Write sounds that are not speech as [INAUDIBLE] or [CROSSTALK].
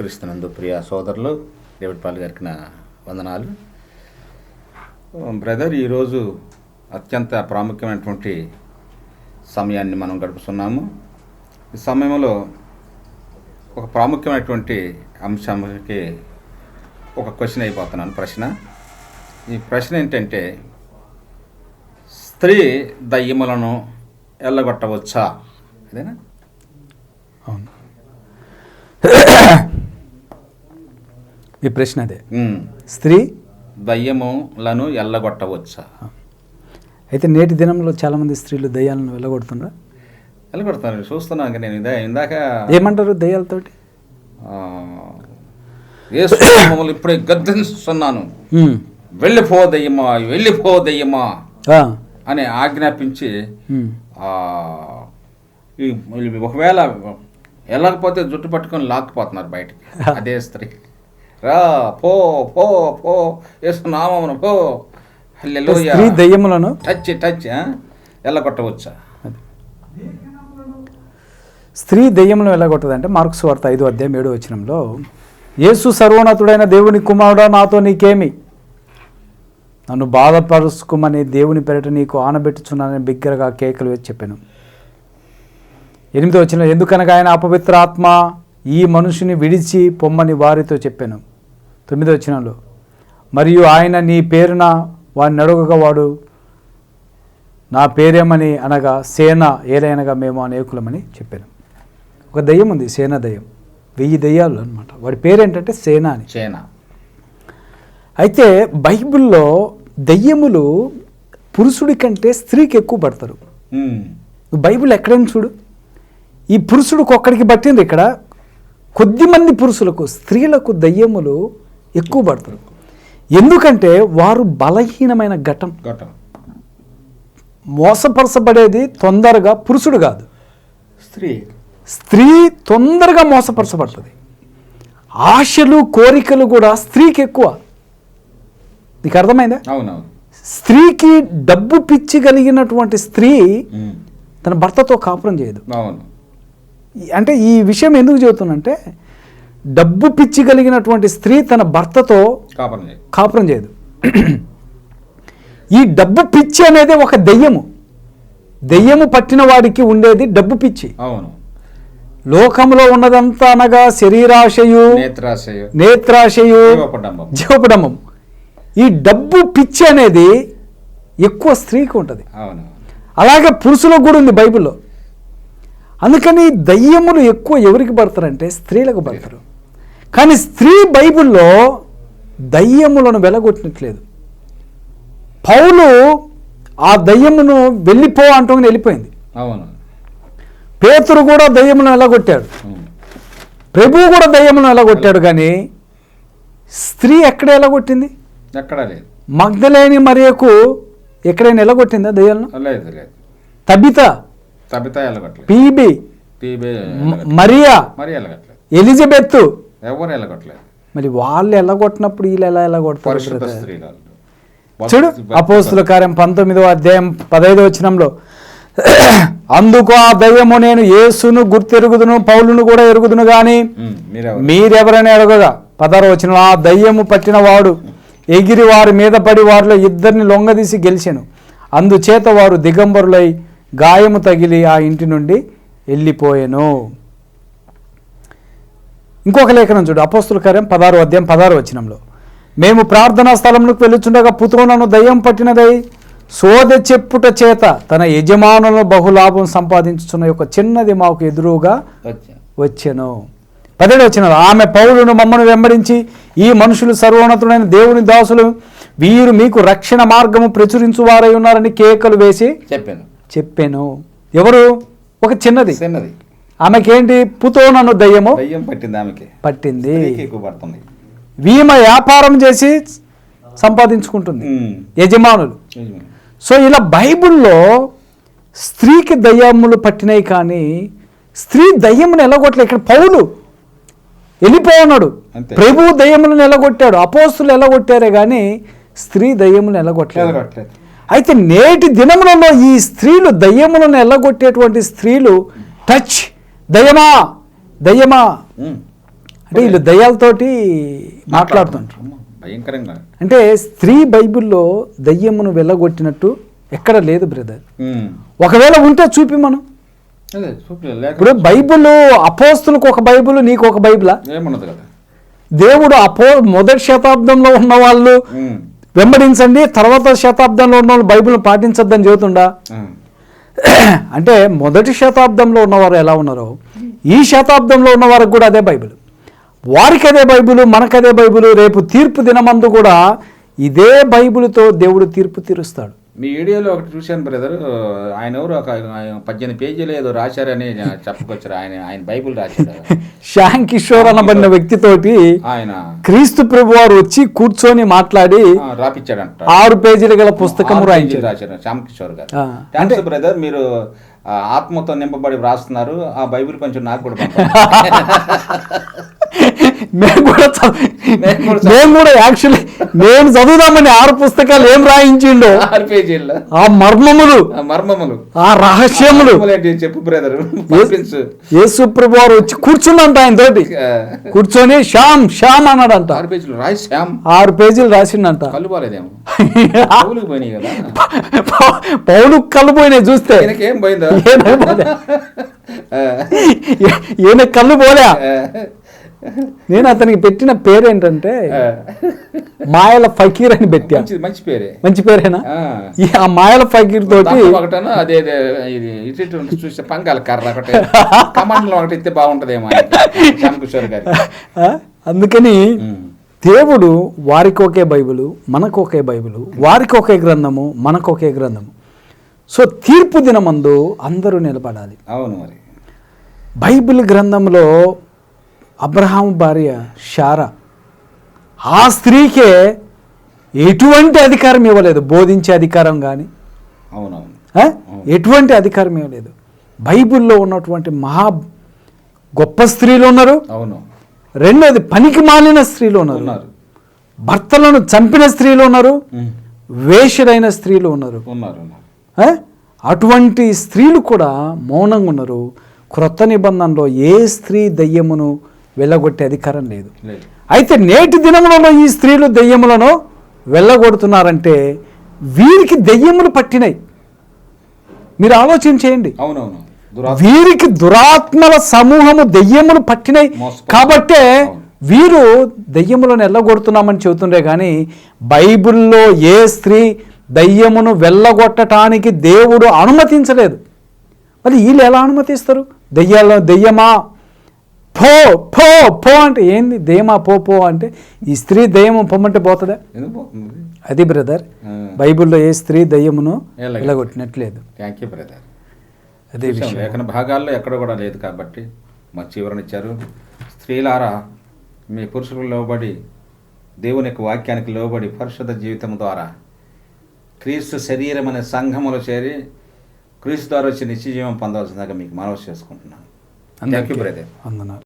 క్రీస్తునందు ప్రియ సోదరులు David Paul గారికి నా వందనాలు. బ్రదర్ ఈరోజు అత్యంత ప్రాముఖ్యమైనటువంటి సమయాన్ని మనం గడుపుతున్నాము. ఈ సమయంలో ఒక ప్రాముఖ్యమైనటువంటి అంశానికి ఒక క్వశ్చన్ అయిపోతున్నాను ప్రశ్న. ఈ ప్రశ్న ఏంటంటే స్త్రీ దయ్యములను ఎల్లగొట్టవచ్చా? అదేనా? అవును. మీ ప్రశ్న అదే. స్త్రీ దయ్యములను ఎల్లగొట్టవచ్చా? అయితే నేటి దినంలో చాలామంది స్త్రీలు దయ్యాలను వెళ్ళగొడుతున్నారు ఎల్లగొడతాను చూస్తున్నాను నేను ఇదే ఇందాక ఏమంటారు దయ్యాలతోటి? యేసు నామములో ఇప్పుడే గద్దిస్తున్నాను. వెళ్ళిపో దయ్యమా వెళ్ళిపో దయ్యమా. అని ఆజ్ఞాపించి ఒకవేళ వెళ్ళకపోతే జుట్టు పట్టుకొని లాక్కుపోతున్నారు బయటికి. [LAUGHS] అదే స్త్రీ. రా పో పో పో యేసు నామమున పో. స్త్రీ దయ్యములను? టచ్ టచ్ ఆ? ఎల్లగొట్టవచ్చా? స్త్రీ దయ్యములను వెళ్ళగొట్టదంటే మార్క్స్ వార్త ఐదు అధ్యాయం ఏడు వచనంలో యేసు సర్వోన్నతుడైన దేవుని కుమారుడా నాతో నీకేమి? నన్ను బాధపరుచుకోమని దేవుని పెరట నీకు ఆనబెట్టుచున్నానని బిగ్గరగా కేకలు వేసి చెప్పాను. ఎనిమిదో వచ్చిన ఎందుకనగా ఆయన అపవిత్ర ఆత్మ? ఈ మనుషుని విడిచి పొమ్మని వారితో చెప్పాను. తొమ్మిదో వచ్చినంలో మరియు ఆయన నీ పేరున వాడిని అడుగగా వాడు నా పేరేమని అనగా సేన ఏలైనగా మేము అనేకులమని చెప్పాను. ఒక దయ్యం ఉంది సేన దయ్యం. వెయ్యి దయ్యాలు అనమాట వాడి పేరేంటంటే సేన అని. చేనా అయితే బైబిల్లో దయ్యములు పురుషుడి కంటే స్త్రీకి ఎక్కువ పడతారు. బైబిల్ ఎక్కడైనా చూడు. ఈ పురుషుడికి ఒక్కడికి పట్టింది ఇక్కడ కొద్దిమంది పురుషులకు స్త్రీలకు దయ్యములు ఎక్కువ పడతారు. ఎందుకంటే వారు బలహీనమైన ఘటం. గొట్టం మోసపరచబడేది తొందరగా పురుషుడు కాదు. స్త్రీ. స్త్రీ తొందరగా మోసపరచబడుతుంది. ఆశలు కోరికలు కూడా స్త్రీకి ఎక్కువ. నీకు అర్థమైందా? అవునవును. స్త్రీకి డబ్బు పిచ్చి కలిగినటువంటి స్త్రీ. తన భర్తతో కాపురం చేయదు. అవును. అంటే ఈ విషయం ఎందుకు చెబుతున్నంటే డబ్బు పిచ్చి కలిగినటువంటి స్త్రీ తన భర్తతో కాపరం చేయి కాపురం చేయదు. ఈ డబ్బు పిచ్చి అనేది ఒక దెయ్యము. దెయ్యము పట్టిన వాడికి ఉండేది డబ్బు పిచ్చి. అవును. లోకంలో ఉన్నదంతా అనగా శరీరాశయు నేత్రాశయ నేత్రాశయు. జీవపడమం ఈ డబ్బు పిచ్చి అనేది ఎక్కువ స్త్రీకి ఉంటుంది. అలాగే పురుషులకు కూడా ఉంది బైబిల్లో. అందుకని దయ్యములు ఎక్కువ ఎవరికి పడతారంటే స్త్రీలకు పడతారు. కానీ స్త్రీ బైబిల్లో దయ్యములను వెలగొట్టినట్లేదు. పౌలు ఆ దయ్యమును వెళ్ళిపో అంటూనే వెళ్ళిపోయింది. అవును. పేతురు కూడా దయ్యములను వెళ్ళగొట్టాడు ఉమ్. ప్రభువు కూడా దయ్యములను వెళ్ళగొట్టాడు కానీ స్త్రీ ఎక్కడ వెళ్ళగొట్టింది ఎక్కడా లేదు. మగ్ధలేని మరియకు ఎక్కడైనా వెళ్ళగొట్టిందా దయ్యాలను? లేదు లేదు. Tabitha Tabitha PB Maria Elizabeth. ఎవరు మరి వాళ్ళు ఎల్లగొట్టినప్పుడు వీళ్ళు ఎలా? స్త్రీలు చూడు అపోస్తుల కార్యం పంతొమ్మిదో అధ్యాయం పదహైదో వచనంలో. [CLEARS THROAT] అందుకు ఆ దయ్యము నేను యేసును గుర్తెరుగుదును పౌలును కూడా ఎరుగుదును మీరెవరు? మీరెవరని అడగగా పదహారు వచ్చిన ఆ దయ్యము పట్టిన వాడు ఎగిరి వారి మీద పడి వారిలో ఇద్దరిని లొంగదీసి గెలిచెను. అందుచేత వారు దిగంబరులై గాయము తగిలి ఆ ఇంటి నుండి వెళ్ళిపోయాను. ఇంకొక లేఖనం చూడు అపోస్తుల కార్యం పదహారు అధ్యాయం పదహారు వచనంలో. మేము ప్రార్థనా స్థలంలోకి వెళ్ళుచుండగా పుత్రులను దయ్యం పట్టినదై సోద చెప్పుట చేత తన యజమానులను బహులాభం సంపాదించుతున్న యొక్క చిన్నది మాకు ఎదురుగా వచ్చా. వచ్చెను. పదిహేడు వచ్చిన ఆమె పౌలును మమ్మను వెంబడించి ఈ మనుషులు సర్వోన్నతుడైన దేవుని దాసులు వీరు మీకు రక్షణ మార్గము ప్రచురించు వారై ఉన్నారని కేకలు వేసి చెప్పాను. చెప్పాను. ఎవరు? ఒక చిన్నది. చిన్నది. ఆమెకేంటి? పుతో నన్ను దయ్యము దయ్యం పట్టింది ఆమెకి. పట్టింది. పడుతుంది. వీమ వ్యాపారం చేసి సంపాదించుకుంటుంది. యజమానులు. సో ఇలా బైబిల్లో స్త్రీకి దయ్యములు పట్టినాయి కానీ స్త్రీ దయ్యమును ఎలగొట్టలే. ఇక్కడ పౌలు వెళ్ళిపోన్నాడు అంతే. ప్రభు దయ్యములను ఎలగొట్టాడు. అపోస్తులు ఎలగొట్టారే కానీ స్త్రీ దయ్యములను ఎలగొట్టలేదు. అయితే నేటి దినములలో ఈ స్త్రీలు దయ్యములను ఎల్లగొట్టేటువంటి స్త్రీలు టచ్ దయ్యమా దయ్యమా. అంటే వీళ్ళు దయ్యాలతోటి మాట్లాడుతుంటారు. భయంకరంగా. అంటే స్త్రీ బైబిల్లో దయ్యమును వెళ్ళగొట్టినట్టు ఎక్కడ లేదు బ్రదర్. ఒకవేళ ఉంటే చూపి మనం. ఇప్పుడు బైబిల్ అపోస్తులకు ఒక బైబిల్ నీకు ఒక బైబిలా? దేవుడు అపో మొదటి శతాబ్దంలో ఉన్న వాళ్ళు. వెంబడించండి. తర్వాత శతాబ్దంలో ఉన్న వాళ్ళు బైబిల్ని పాటించొద్దని చెబుతుండా. అంటే మొదటి శతాబ్దంలో ఉన్నవారు ఎలా ఉన్నారో ఈ శతాబ్దంలో ఉన్న వారికి కూడా అదే బైబిల్. వారికి అదే బైబిల్ మనకదే బైబిల్ రేపు తీర్పు దినమందు కూడా ఇదే బైబిల్తో దేవుడు తీర్పు తీరుస్తాడు. మీ వీడియోలో ఒకటి చూశాను బ్రదర్. ఆయన ఎవరు? ఒక పద్దెనిమిది పేజీలు ఏదో రాశారని చెప్పుకొచ్చారు ఆయన ఆయన బైబిల్ రాశారు [LAUGHS] శ్యామ్ కిషోర్ అనబడిన వ్యక్తితోటి ఆయన క్రీస్తు ప్రభు వారు వచ్చి కూర్చొని మాట్లాడి ఆ, రాపిచ్చాడంట. ఆరు పేజీలు గల పుస్తకం రాశారు శ్యామ్ కిషోర్ గారు. థ్యాంక్స్ బ్రదర్ మీరు ఆత్మతో నింపబడి వ్రాస్తున్నారు. ఆ బైబిల్ కొంచెం నాకు కూడా. [LAUGHS] మేము కూడా మేము కూడా యాక్చువల్లీ నేను చదువుదామని ఆరు పుస్తకాలు ఏం రాయించిండో? ఆ మర్మములు. ఆ మర్మములు. ఆ రహస్యములు. చెప్పు బ్రదర్ యేసు ప్రభు వారు వచ్చి కూర్చుందంట ఆయన తోటి కూర్చొని శ్యామ్ శ్యామ్ అన్నాడంట. ఆరు పేజీలు రాయి శ్యామ్. ఆరు పేజీలు రాసిండంట. [LAUGHS] కదా. [LAUGHS] పౌలు కళ్ళు పోయినాయి చూస్తే. ఏం పోయిందా? [LAUGHS] ఈయన కళ్ళు పోలే. నేను అతనికి పెట్టిన పేరు ఏంటంటే. మాయల ఫకీర్ అని పెట్టా. మంచి పేరే. మంచి పేరేనా? ఆ. మాయల ఫకీర్ తోటి ఒకటను? అదే చూస్తే పంగాల కర్ర ఒకటి. కమాండ్లో ఒకటి ఇస్తే బాగుంటదేమో గారి? అందుకని దేవుడు వారికి ఒకే బైబిలు మనకు ఒకే బైబిలు వారికి ఒకే గ్రంథము మనకు ఒకే గ్రంథము. సో తీర్పు దినమందు అందరూ నిలబడాలి. అవును మరి. బైబిల్ గ్రంథంలో అబ్రహాం భార్య షారా. ఆ స్త్రీకే ఎటువంటి అధికారం ఇవ్వలేదు. బోధించే అధికారం కానీ అవునవును. ఎటువంటి అధికారం ఇవ్వలేదు. బైబిల్లో ఉన్నటువంటి మహా గొప్ప స్త్రీలు ఉన్నారు. అవును. రెండోది పనికి మాలిన స్త్రీలు ఉన్నారు. భర్తలను చంపిన స్త్రీలు ఉన్నారు. ఉమ్. వేషరైన స్త్రీలు ఉన్నారు? అటువంటి స్త్రీలు కూడా మౌనంగా ఉన్నారు. క్రొత్త నిబంధనలో ఏ స్త్రీ దయ్యమును వెళ్ళగొట్టే అధికారం లేదు. అయితే నేటి దినములలో ఈ స్త్రీలు దెయ్యములను వెళ్ళగొడుతున్నారంటే వీరికి దెయ్యములు పట్టినాయి మీరు ఆలోచన చేయండి. అవునవును. వీరికి దురాత్మల సమూహము దెయ్యములు పట్టినాయి. కాబట్టే. వీరు దెయ్యములను వెళ్ళగొడుతున్నామని చెబుతుండే కానీ బైబిల్లో ఏ స్త్రీ దయ్యమును వెళ్ళగొట్టడానికి దేవుడు అనుమతించలేదు. మరి వీళ్ళు ఎలా అనుమతిస్తారు? దెయ్యాల దెయ్యమా? పో పో పో అంటే ఏంది? దెయ్యమా పో పో అంటే ఈ స్త్రీ దెయ్యము పొమ్మంటే పోతుందా? అది బ్రదర్. బైబిల్లో ఏ స్త్రీ దయ్యమును వెళ్ళగొట్టినట్లేదు థ్యాంక్ యూ బ్రదర్ అదే విషయం. లేఖన భాగాల్లో ఎక్కడ కూడా లేదు కాబట్టి మంచి వివరణ ఇచ్చారు. స్త్రీలారా మీ పురుషులకు లోబడి దేవుని యొక్క వాక్యానికి లోబడి పరిశుద్ధ జీవితం ద్వారా క్రీస్తు శరీరం అనే సంఘములో చేరి క్రీస్తు ద్వారా వచ్చి నిత్యజీవం పొందవలసిందిగా మీకు మనవి చేసుకుంటున్నాను. Thank you brother